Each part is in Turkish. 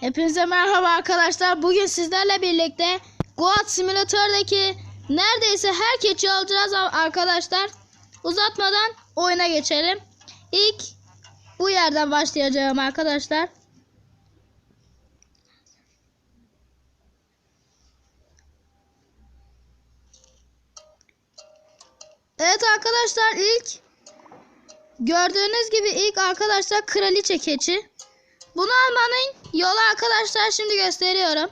Hepinize merhaba arkadaşlar. Bugün sizlerle birlikte Goat Simulator'daki neredeyse her keçi alacağız arkadaşlar. Uzatmadan oyuna geçelim. İlk bu yerden başlayacağım arkadaşlar. Evet arkadaşlar ilk gördüğünüz gibi ilk arkadaşlar kraliçe keçi. Bunu almanın yolu arkadaşlar şimdi gösteriyorum.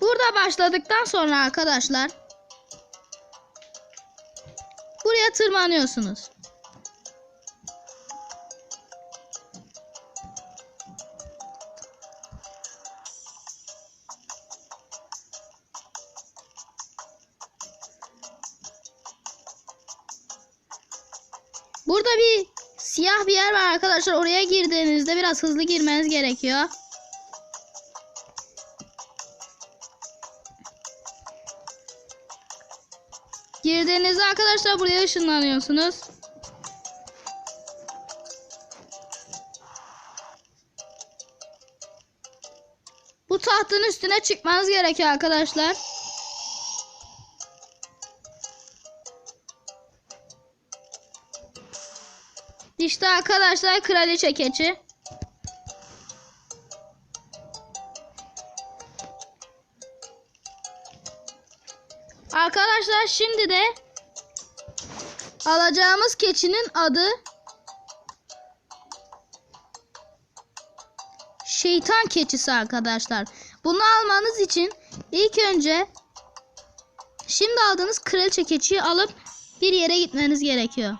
Burada başladıktan sonra arkadaşlar buraya tırmanıyorsunuz. Burada bir siyah bir yer var arkadaşlar. Oraya girdiğinizde biraz hızlı girmeniz gerekiyor. Girdiğinizde arkadaşlar buraya ışınlanıyorsunuz. Bu tahtın üstüne çıkmanız gerekiyor arkadaşlar. İşte arkadaşlar kraliçe keçi. Arkadaşlar şimdi de alacağımız keçinin adı şeytan keçisi arkadaşlar. Bunu almanız için ilk önce şimdi aldığınız kraliçe keçiyi alıp bir yere gitmeniz gerekiyor.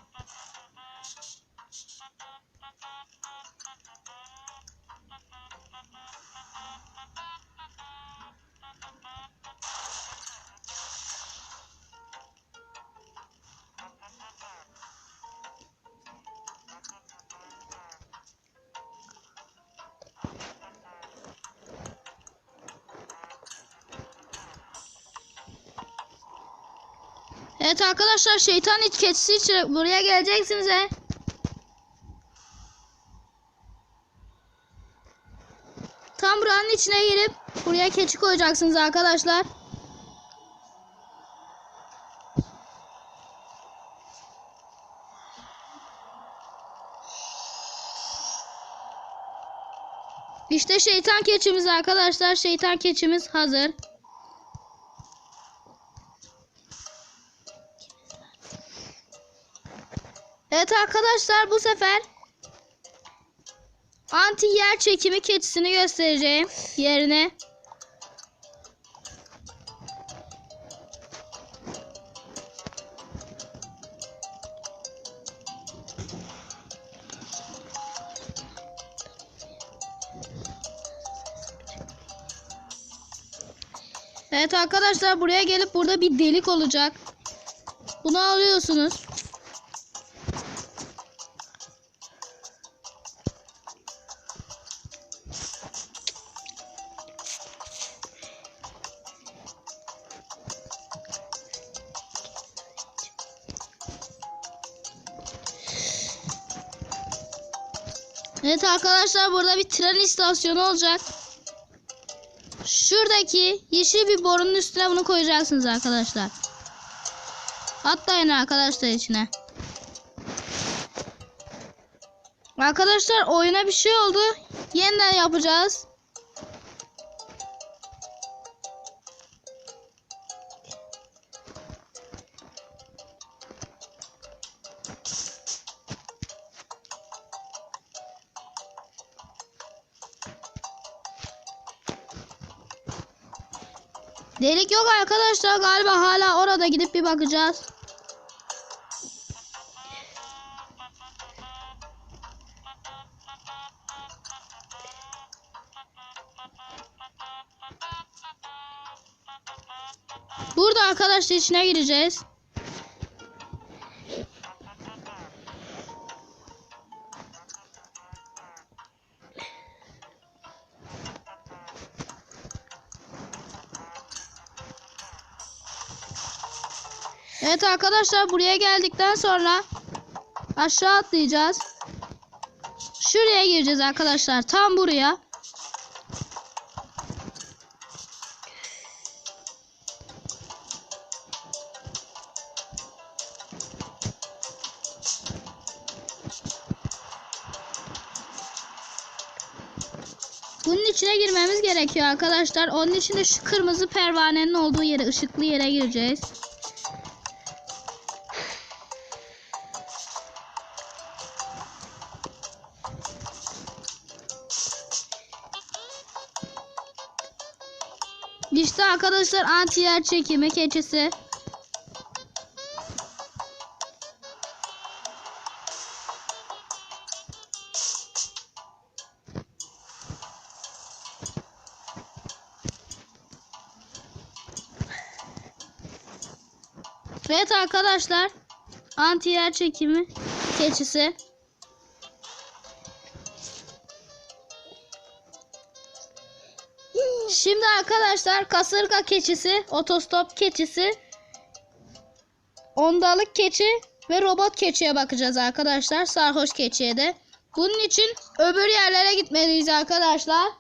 Evet arkadaşlar şeytan iç keçisi için buraya geleceksiniz he. Tam buranın içine girip buraya keçi koyacaksınız arkadaşlar. İşte şeytan keçimiz arkadaşlar. Şeytan keçimiz hazır. Evet arkadaşlar bu sefer anti yer çekimi keçisini göstereceğim yerine. Evet arkadaşlar buraya gelip burada bir delik olacak. Bunu alıyorsunuz. Evet arkadaşlar burada bir tren istasyonu olacak. Şuradaki yeşil bir borunun üstüne bunu koyacaksınız arkadaşlar. Atlayın arkadaşlar içine. Arkadaşlar oyuna bir şey oldu. Yeniden yapacağız. Delik yok arkadaşlar galiba hala orada gidip bir bakacağız. Burada arkadaşlar içine gireceğiz. Evet arkadaşlar buraya geldikten sonra aşağı atlayacağız. Şuraya gireceğiz arkadaşlar. Tam buraya. Bunun içine girmemiz gerekiyor arkadaşlar. Onun için de şu kırmızı pervanenin olduğu yere, ışıklı yere gireceğiz. İşte arkadaşlar anti yer çekimi keçisi. Evet arkadaşlar. Anti yer çekimi keçisi. Şimdi arkadaşlar kasırga keçisi, otostop keçisi, ondalık keçi ve robot keçiye bakacağız arkadaşlar. Sarhoş keçiye de. Bunun için öbür yerlere gitmeliyiz arkadaşlar.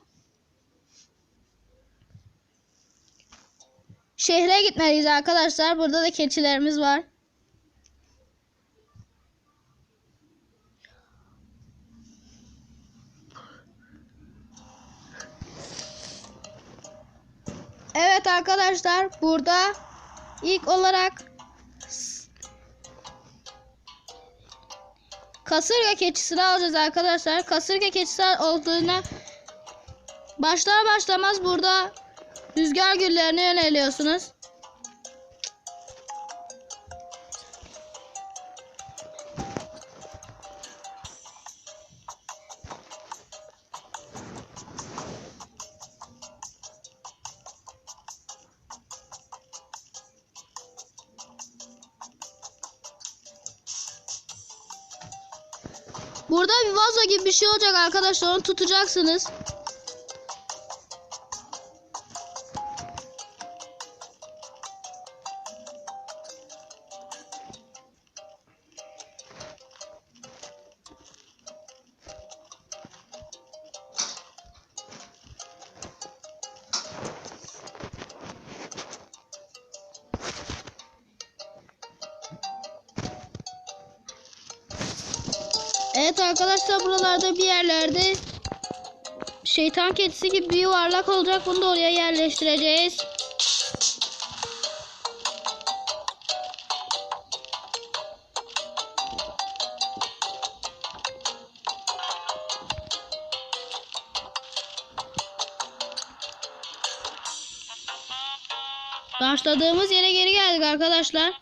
Şehre gitmeliyiz arkadaşlar. Burada da keçilerimiz var. Evet arkadaşlar burada ilk olarak kasırga keçisini alacağız arkadaşlar. Kasırga keçisi olduğuna başlar başlamaz burada rüzgar güllerine yöneliyorsunuz. Burada bir vazo gibi bir şey olacak arkadaşlar. Onu tutacaksınız. Evet arkadaşlar buralarda bir yerlerde şeytan kedisi gibi bir yuvarlak olacak. Bunu da oraya yerleştireceğiz. Başladığımız yere geri geldik arkadaşlar.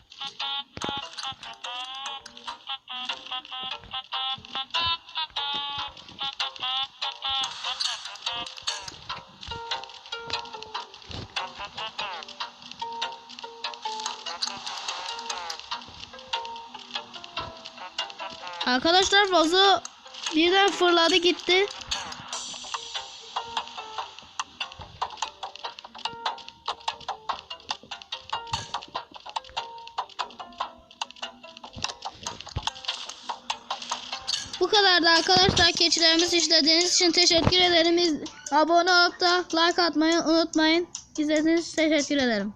Arkadaşlar vazo birden fırladı gitti. Bu kadardı arkadaşlar. Keçilerimizi izlediğiniz için teşekkür ederim. Abone olup da like atmayı unutmayın. İzlediğiniz için teşekkür ederim.